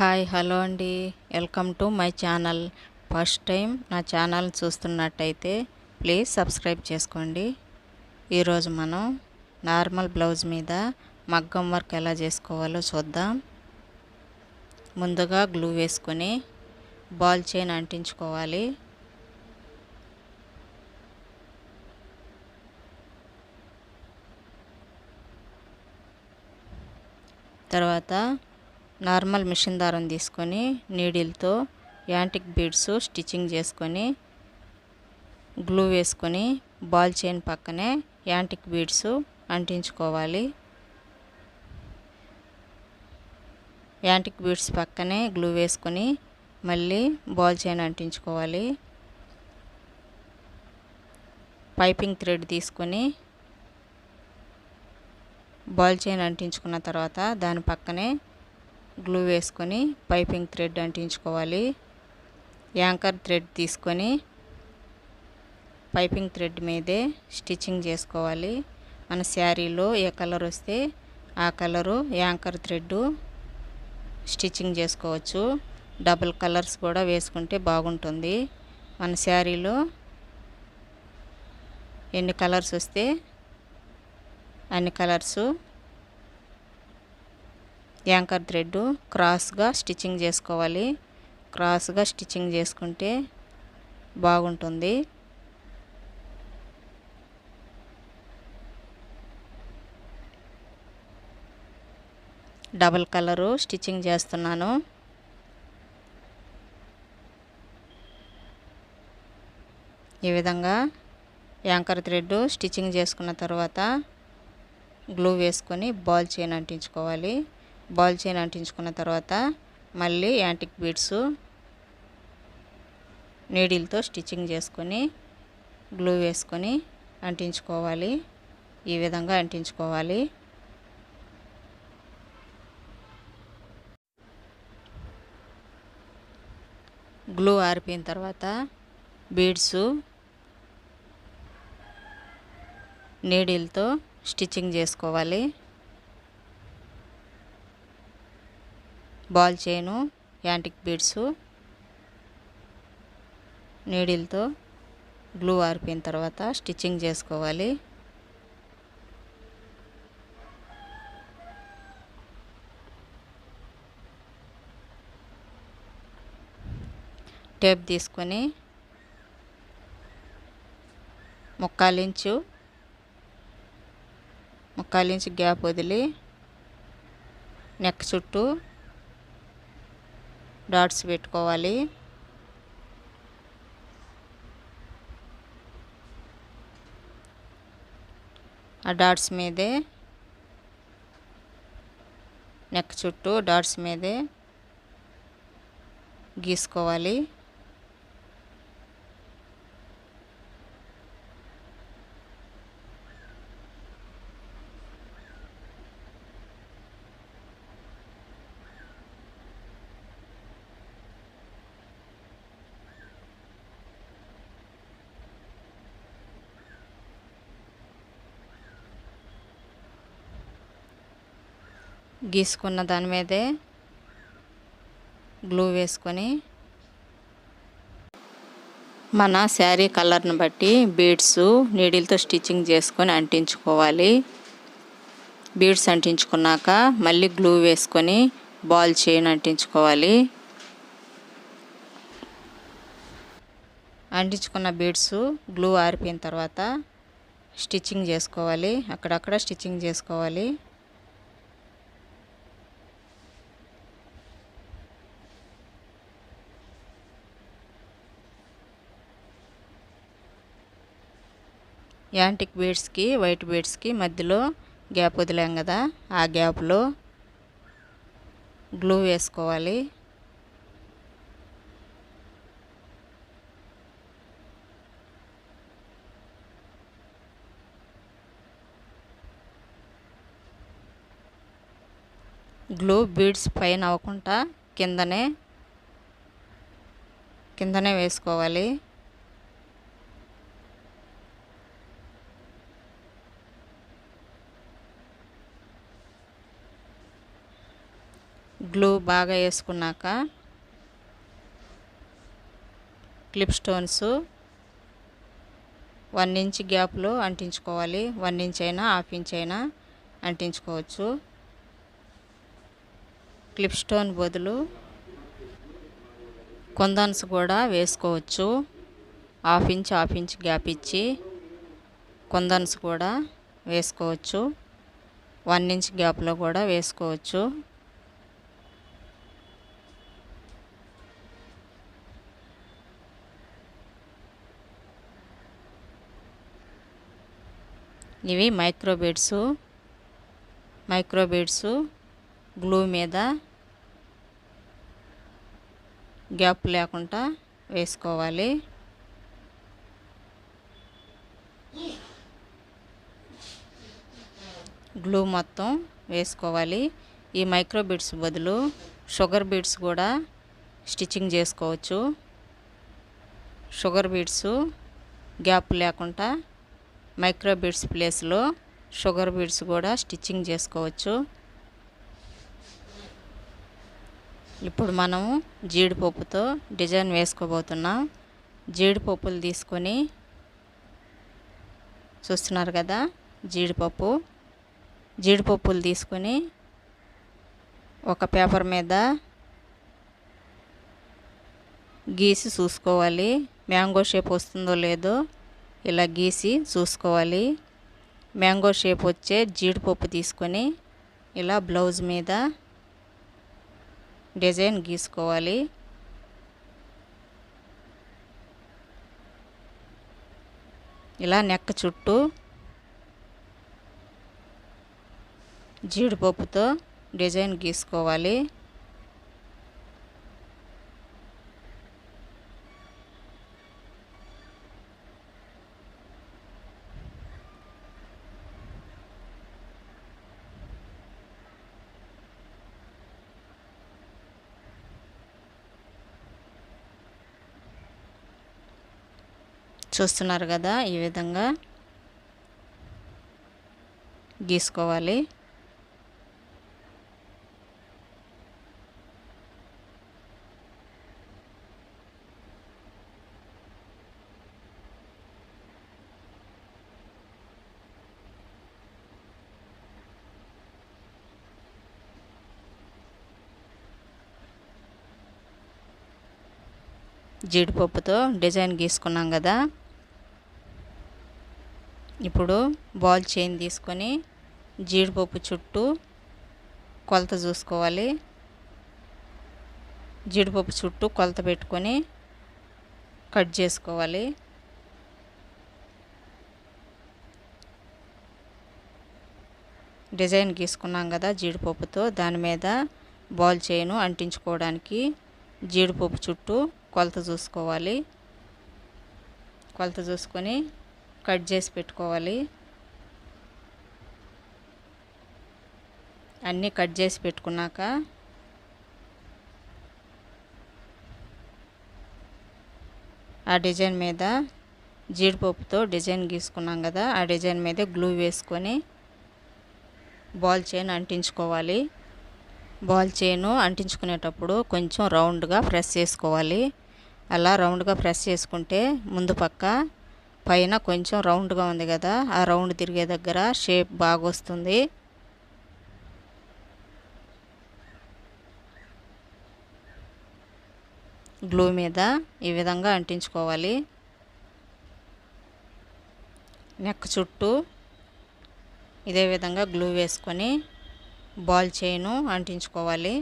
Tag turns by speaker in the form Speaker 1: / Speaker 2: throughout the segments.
Speaker 1: Hi hello అండి. Welcome to my channel. First time నా channel చూస్తున్నట్టయితే ప్లీజ్ సబ్స్క్రైబ్ చేసుకోండి. ఈరోజు మనం నార్మల్ బ్లౌజ్ మీద మగ్గం వర్క్ ఎలా చేసుకోవాలో చూద్దాం. ముందుగా గ్లూ వేసుకొని బాల్ చైన్ అంటించుకోవాలి. తర్వాత నార్మల్ మిషన్ దారం తీసుకొని నీడిల్తో యాంటిక్ బీడ్స్ స్టిచ్చింగ్ చేసుకొని గ్లూ వేసుకొని బాల్ చైన్ పక్కనే యాంటిక్ బీడ్స్ అంటించుకోవాలి. యాంటిక్ బీడ్స్ పక్కనే గ్లూ వేసుకొని మళ్ళీ బాల్ చైన్ అంటించుకోవాలి. పైపింగ్ థ్రెడ్ తీసుకొని బాల్ చైన్ అంటించుకున్న తర్వాత దాని పక్కనే గ్లూ వేసుకొని పైపింగ్ థ్రెడ్ అంటించుకోవాలి. యాంకర్ థ్రెడ్ తీసుకొని పైపింగ్ థ్రెడ్ మీదే స్టిచ్చింగ్ చేసుకోవాలి. మన శారీలో ఏ కలర్ వస్తే ఆ కలరు యాంకర్ థ్రెడ్ స్టిచ్చింగ్ చేసుకోవచ్చు. డబుల్ కలర్స్ కూడా వేసుకుంటే బాగుంటుంది. మన శారీలో ఎన్ని కలర్స్ వస్తే అన్ని కలర్సు యాంకర్ థ్రెడ్ క్రాస్గా స్టిచ్చింగ్ చేసుకోవాలి. క్రాస్గా స్టిచ్చింగ్ చేసుకుంటే బాగుంటుంది. డబల్ కలరు స్టిచ్చింగ్ చేస్తున్నాను. ఈ విధంగా యాంకర్ థ్రెడ్ స్టిచ్చింగ్ చేసుకున్న తర్వాత గ్లూ వేసుకొని బాల్ చైన్ అంటించుకోవాలి. బాల్ చైన్ అంటించుకున్న తర్వాత మళ్ళీ యాంటిక్ బీడ్స్ నీడిల్తో స్టిచ్చింగ్ చేసుకొని గ్లూ వేసుకొని అంటించుకోవాలి. ఈ విధంగా అంటించుకోవాలి. గ్లూ ఆరిపోయిన తర్వాత బీడ్స్ నీడిల్తో స్టిచ్చింగ్ చేసుకోవాలి. బాల్ చైను యాంటిక్ బీడ్స్ నీడిల్తో గ్లూ ఆరిపోయిన తర్వాత స్టిచ్చింగ్ చేసుకోవాలి. టేప్ తీసుకొని ముక్కాలించు. ముక్కాలించు గ్యాప్ వదిలి నెక్ చుట్టూ డాట్స్ పెట్టుకోవాలి. ఆ డాట్స్ మీదే నెక్ చుట్టూ డాట్స్ మీదే గీసుకోవాలి. గీసుకున్న దాని మీదే గ్లూ వేసుకొని మన శారీ కలర్ని బట్టి బీడ్స్ నీడిల్తో స్టిచ్చింగ్ చేసుకొని అంటించుకోవాలి. బీడ్స్ అంటించుకున్నాక మళ్ళీ గ్లూ వేసుకొని బాల్ చైన్ అంటించుకోవాలి. అంటించుకున్న బీడ్స్ గ్లూ ఆరిపోయిన తర్వాత స్టిచ్చింగ్ చేసుకోవాలి. అక్కడక్కడ స్టిచ్చింగ్ చేసుకోవాలి. యాంటిక్ బీడ్స్కి వైట్ బీడ్స్కి మధ్యలో గ్యాప్ వదిలాం కదా. ఆ గ్యాప్లో గ్లూ వేసుకోవాలి. గ్లూ బీడ్స్ పైన అవ్వకుండా కిందనే కిందనే వేసుకోవాలి గ్లూ బాగా వేసుకున్నాక క్లిప్ స్టోన్స్ వన్ ఇంచ్ గ్యాప్లో అంటించుకోవాలి. వన్ ఇంచ్ అయినా హాఫ్ ఇంచ్ అయినా అంటించుకోవచ్చు. క్లిప్ స్టోన్ బదులు కొందన్స్ కూడా వేసుకోవచ్చు. Half inch half inch gap ఇచ్చి కొందన్స్ కూడా వేసుకోవచ్చు. వన్ ఇంచ్ గ్యాప్లో కూడా వేసుకోవచ్చు. ఇవి మైక్రోబీడ్స్ మైక్రోబీడ్స్ గ్లూ మీద గ్యాప్ లేకుండా వేసుకోవాలి. గ్లూ మొత్తం వేసుకోవాలి. ఈ మైక్రో బీడ్స్ బదులు షుగర్ బీడ్స్ కూడా స్టిచ్చింగ్ చేసుకోవచ్చు. షుగర్ బీడ్స్ గ్యాప్ లేకుండా మైక్రో బీడ్స్ ప్లేస్లో షుగర్ బీడ్స్ కూడా స్టిచ్చింగ్ చేసుకోవచ్చు. ఇప్పుడు మనము జీడిపప్పుతో డిజైన్ వేసుకోబోతున్నాం. జీడిపప్పులు తీసుకొని చూస్తున్నారు కదా జీడిపప్పు. జీడిపప్పులు తీసుకొని ఒక పేపర్ మీద గీసి చూసుకోవాలి. మ్యాంగో షేప్ వస్తుందో లేదో ఇలా గీసి చూసుకోవాలి. మ్యాంగో షేప్ వచ్చే జీడిపప్పు తీసుకొని ఇలా బ్లౌజ్ మీద డిజైన్ గీసుకోవాలి. ఇలా నెక్క చుట్టూ జీడిపప్పుతో డిజైన్ గీసుకోవాలి. చూస్తున్నారు కదా ఈ విధంగా గీసుకోవాలి. జీడిపప్పుతో డిజైన్ గీసుకున్నాం కదా. ఇప్పుడు బాల్ చైన్ తీసుకొని జీడిపప్పు చుట్టూ కొలత చూసుకోవాలి. జీడిపప్పు చుట్టూ కొలత పెట్టుకొని కట్ చేసుకోవాలి. డిజైన్ గీసుకున్నాం కదా జీడిపప్పుతో దాని మీద బాల్ చైను అంటించుకోవడానికి జీడిపప్పు చుట్టూ కొలత చూసుకోవాలి. కొలత చూసుకొని కట్ చేసి పెట్టుకోవాలి. అన్నీ కట్ చేసి పెట్టుకున్నాక ఆ డిజైన్ మీద జీడిపప్పుతో డిజైన్ గీసుకున్నాం కదా ఆ డిజైన్ మీద గ్లూ వేసుకొని బాల్ చైన్ అంటించుకోవాలి. బాల్ చైన్ అంటించుకునేటప్పుడు కొంచెం రౌండ్గా ప్రెస్ చేసుకోవాలి. అలా రౌండ్గా ప్రెస్ చేసుకుంటే ముందు పక్క పైన కొంచెం రౌండ్గా ఉంది కదా ఆ రౌండ్ తిరిగే దగ్గర షేప్ బాగా వస్తుంది గ్లూ మీద ఈ విధంగా అంటించుకోవాలి. నెక్ చుట్టూ ఇదే విధంగా గ్లూ వేసుకొని బాల్ చైను అంటించుకోవాలి.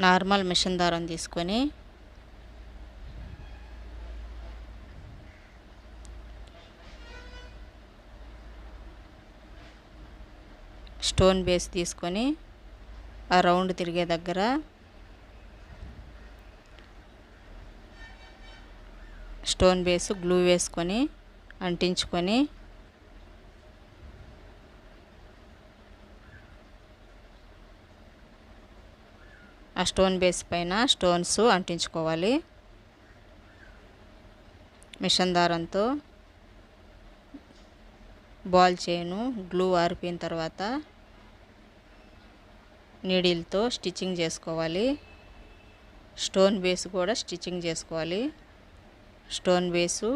Speaker 1: నార్మల్ మిషన్ దారం తీసుకొని స్టోన్ బేస్ తీసుకొని ఆ రౌండ్ తిరిగే దగ్గర స్టోన్ బేస్ గ్లూ వేసుకొని అంటించుకొని ఆ స్టోన్ బేస్ పైన స్టోన్స్ అంటించుకోవాలి. మిషన్ దారంతో బాల్ చేయను గ్లూ ఆరిపోయిన తర్వాత నీడిల్తో స్టిచ్చింగ్ చేసుకోవాలి. స్టోన్ బేస్ కూడా స్టిచ్చింగ్ చేసుకోవాలి. స్టోన్ బేసు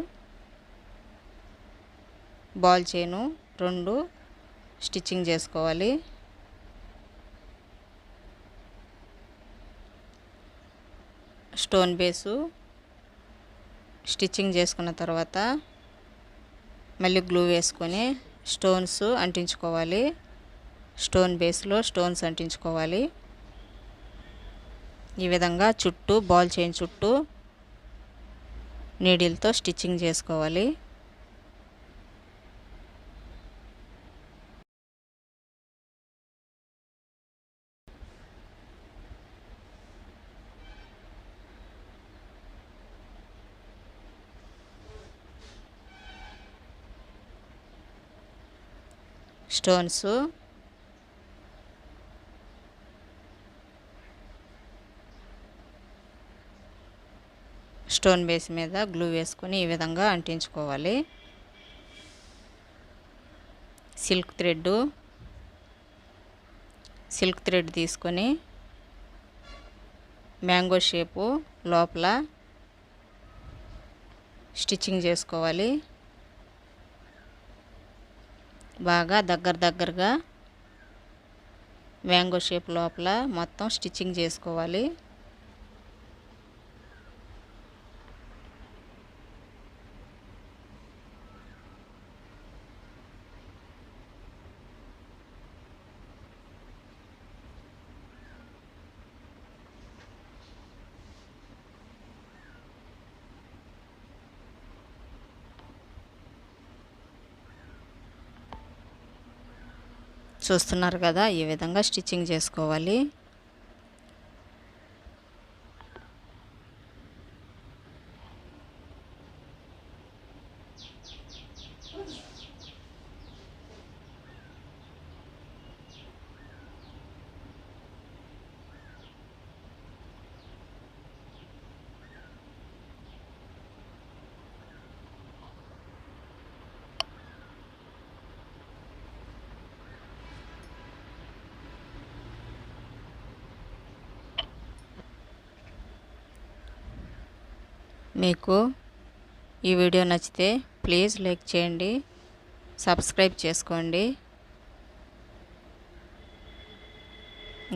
Speaker 1: బాల్ చేయను రెండు స్టిచ్చింగ్ చేసుకోవాలి. స్టోన్ బేసు స్టిచ్చింగ్ చేసుకున్న తర్వాత మళ్ళీ గ్లూ వేసుకొని స్టోన్స్ అంటించుకోవాలి. స్టోన్ బేస్లో స్టోన్స్ అంటించుకోవాలి. ఈ విధంగా చుట్టూ బాల్ చైన్ చుట్టూ నీడిల్తో స్టిచ్చింగ్ చేసుకోవాలి. స్టోన్స్. స్టోన్ బేస్ మీద గ్లూ వేసుకొని ఈ విధంగా అంటించుకోవాలి. సిల్క్ థ్రెడ్ సిల్క్ థ్రెడ్ తీసుకొని మ్యాంగో షేపు లోపల స్టిచ్చింగ్ చేసుకోవాలి. బాగా దగ్గర దగ్గరగా వ్యాంగో షేప్ లోపల మొత్తం స్టిచ్చింగ్ చేసుకోవాలి. చూస్తున్నారు కదా ఈ విధంగా స్టిచ్చింగ్ చేసుకోవాలి. మీకు ఈ వీడియో నచ్చితే ప్లీజ్ లైక్ చేయండి సబ్స్క్రైబ్ చేసుకోండి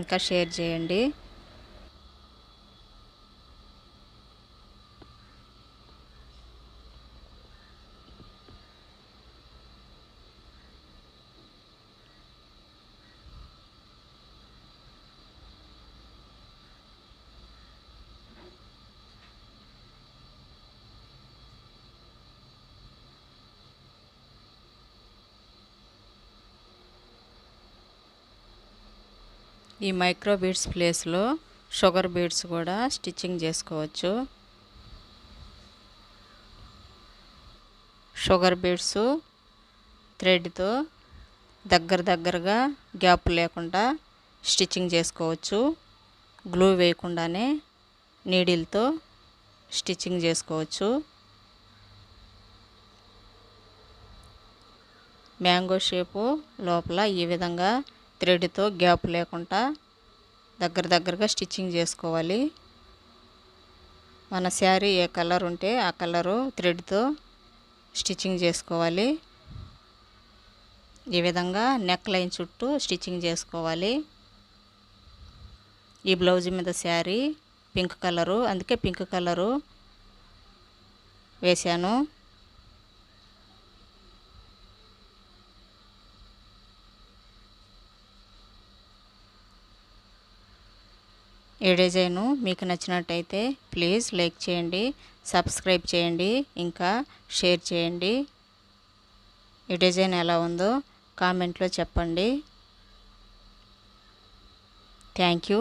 Speaker 1: ఇంకా షేర్ చేయండి. ఈ మైక్రో బీడ్స్ ప్లేస్లో షుగర్ బీడ్స్ కూడా స్టిచ్చింగ్ చేసుకోవచ్చు. షుగర్ బీడ్స్ థ్రెడ్తో దగ్గర దగ్గరగా గ్యాప్ లేకుండా స్టిచ్చింగ్ చేసుకోవచ్చు. గ్లూ వేయకుండానే నీడిల్తో స్టిచ్చింగ్ చేసుకోవచ్చు. మ్యాంగో షేపు లోపల ఈ విధంగా థ్రెడ్తో గ్యాప్ లేకుండా దగ్గర దగ్గరగా స్టిచ్చింగ్ చేసుకోవాలి. మన శారీ ఏ కలర్ ఉంటే ఆ కలరు థ్రెడ్తో స్టిచ్చింగ్ చేసుకోవాలి. ఈ విధంగా నెక్ లైన్ చుట్టూ స్టిచ్చింగ్ చేసుకోవాలి. ఈ బ్లౌజ్ మీద శారీ పింక్ కలరు అందుకే పింక్ కలరు వేశాను. ఈ డిజైను మీకు నచ్చినట్టయితే ప్లీజ్ లైక్ చేయండి సబ్స్క్రైబ్ చేయండి ఇంకా షేర్ చేయండి. ఈ డిజైన్ ఎలా ఉందో కామెంట్లో చెప్పండి. Thank you.